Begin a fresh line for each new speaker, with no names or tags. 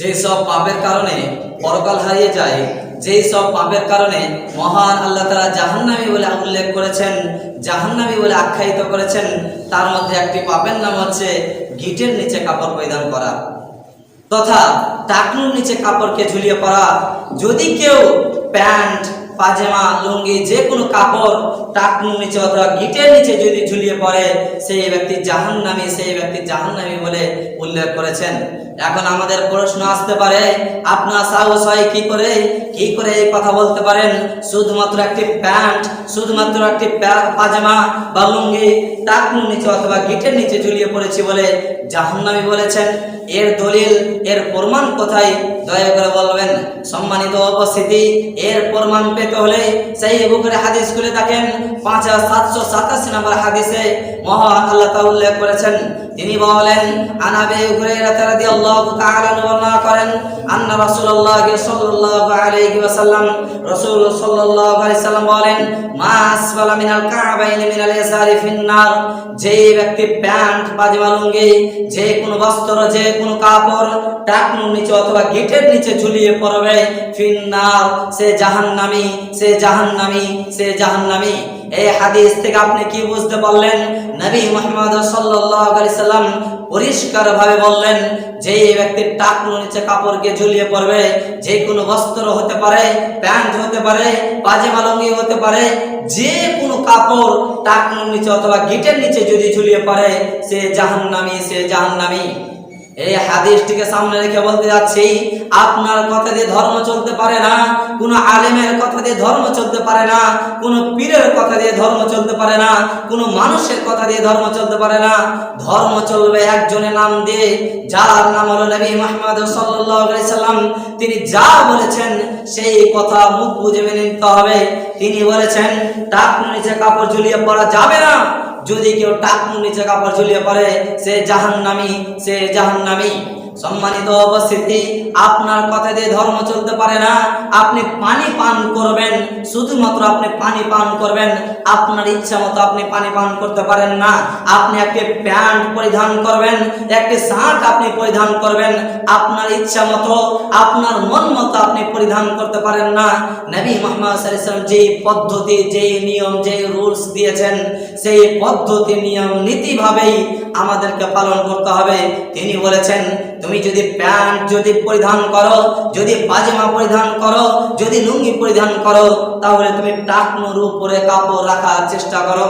যেই সব পাপের কারণে পরকাল হারিয়ে যায়, যেই সব পাপের কারণে মহান আল্লাহ তারা জাহান্নামি বলে উল্লেখ করেছেন, জাহান্নামি বলে আখ্যায়িত করেছেন, তার মধ্যে একটি পাপের নাম হচ্ছে গিটের নিচে কাপড় পরিধান করা। তথা টাকনুর নিচে কাপড়কে ঝুলিয়ে পড়া যদি কেউ প্যান্ট পাজামা, লুঙ্গি যে কোনো কাপড় টাকনুর নিচে অথবা গিটের নিচে যদি ঝুলিয়ে পড়ে, সেই ব্যক্তি জাহান্নামী, সেই ব্যক্তি জাহান্নামী বলে উল্লেখ করেছেন। এখন আমাদের প্রশ্ন আসতে পারে, আপনার সাহস হয় কি করে কি করে এই কথা বলতে পারেন? শুধুমাত্র একটি প্যান্ট, শুধুমাত্র একটি পাজামা বা লুঙ্গি টাকনুর নিচে অথবা গিটের নিচে ঝুলিয়ে পড়েছি বলে জাহান্নামী বলেছেন। এর দলিল, এর প্রমাণ কোথায়? দয়া করে বলবেন। সম্মানিত উপস্থিতি, এর প্রমাণ পেতে হলে সেই বুকের হাদিস খুলে দেখেন, পাঁচ হাজার সাতশো সাতাশি নম্বর হাদিসে মহান আল্লাহ তা উল্লেখ করেছেন। তিনি বলেন আনাবে হুরায়রা রাদিয়াল্লাহু তাআলা বর্ণনা করেন আন্না রাসূলুল্লাহ সাল্লাল্লাহু আলাইহি ওয়াসাল্লাম, রাসূল সাল্লাল্লাহু আলাইহি সাল্লাম বলেন, মা আসফালা মিনাল ফিন্নার। যে ব্যক্তি প্যান্ট পাজামা লুঙ্গি, যে কোনো বস্ত্র, যে কোনো কাপড় টাকনুর নিচে অথবা গিটের নিচে ঝুলিয়ে পড়বে, ফিন্নার, সে জাহান্নামী সে জাহান্নামী সে জাহান্নামী। এই হাদিস থেকে আপনি কি বুঝতে পারলেন? নবী মুহাম্মদ সাল্লাল্লাহু আলাইহি সাল্লাম পরিষ্কার ভাবে বললেন যে এই ব্যক্তির টাকনুর নিচে কাপড়কে ঝুলিয়ে পড়বে যে কোনো বস্ত্র হতে পারে, প্যান্ট হতে পারে, পাজামা লুঙ্গি হতে পারে যে কোনো কাপড় টাকনুর নিচে অথবা গিটের নিচে যদি ঝুলিয়ে পড়ে, সে জাহান্নামী সে জাহান্নামী। এই হাদিসটিকে সামনে রেখে বলতে যাচ্ছি, আপনার কথা দিয়ে ধর্ম চলতে পারে না, কোনো আলেমের কথা দিয়ে ধর্ম চলতে পারে না, কোনো পীরের কথা দিয়ে ধর্ম চলতে পারে না, কোনো মানুষের কথা দিয়ে ধর্ম চলতে পারে না। ধর্ম চলবে একজনের নাম দিয়ে, যার নাম হলো নবী মোহাম্মদ সাল্লাম। তিনি যা বলেছেন, সেই কথা মুখ বুঝে মেনে নিতে হবে। তিনি বলেছেন টাকুর নিচে কাপড় ঝুলিয়ে পড়া যাবে না। যদি কেউ টাকনুর নিচে কাপড় ঝুলিয়ে পড়ে সে জাহান্নামী সে জাহান্নামী। সম্মানিত উপস্থিতি, আপনার কথা দিয়ে ধর্ম চলতে পারে না। আপনি পানি পান করবেন, শুধুমাত্র আপনি পানি পান করবেন, আপনার ইচ্ছা মতো আপনি পানি পান করতে পারেন না। আপনি একটি প্যান্ট পরিধান করবেন, একটি শার্ট আপনি পরিধান করবেন, আপনার ইচ্ছা মতো, আপনার মন মতো আপনি পরিধান করতে পারেন না। নবী মোহাম্মদ সাল্লাল্লাহু যেই পদ্ধতি, যেই নিয়ম, যেই রুলস দিয়েছেন, সেই পদ্ধতি, নিয়ম নীতিভাবেই আমাদেরকে পালন করতে হবে। তিনি বলেছেন তুমি যদি প্যান্ট যদি পরিধান করো, যদি পাজামা পরিধান করো, যদি লুঙ্গি পরিধান করো, তাহলে তুমি টাকনুর উপরে কাপড় রাখার চেষ্টা করো।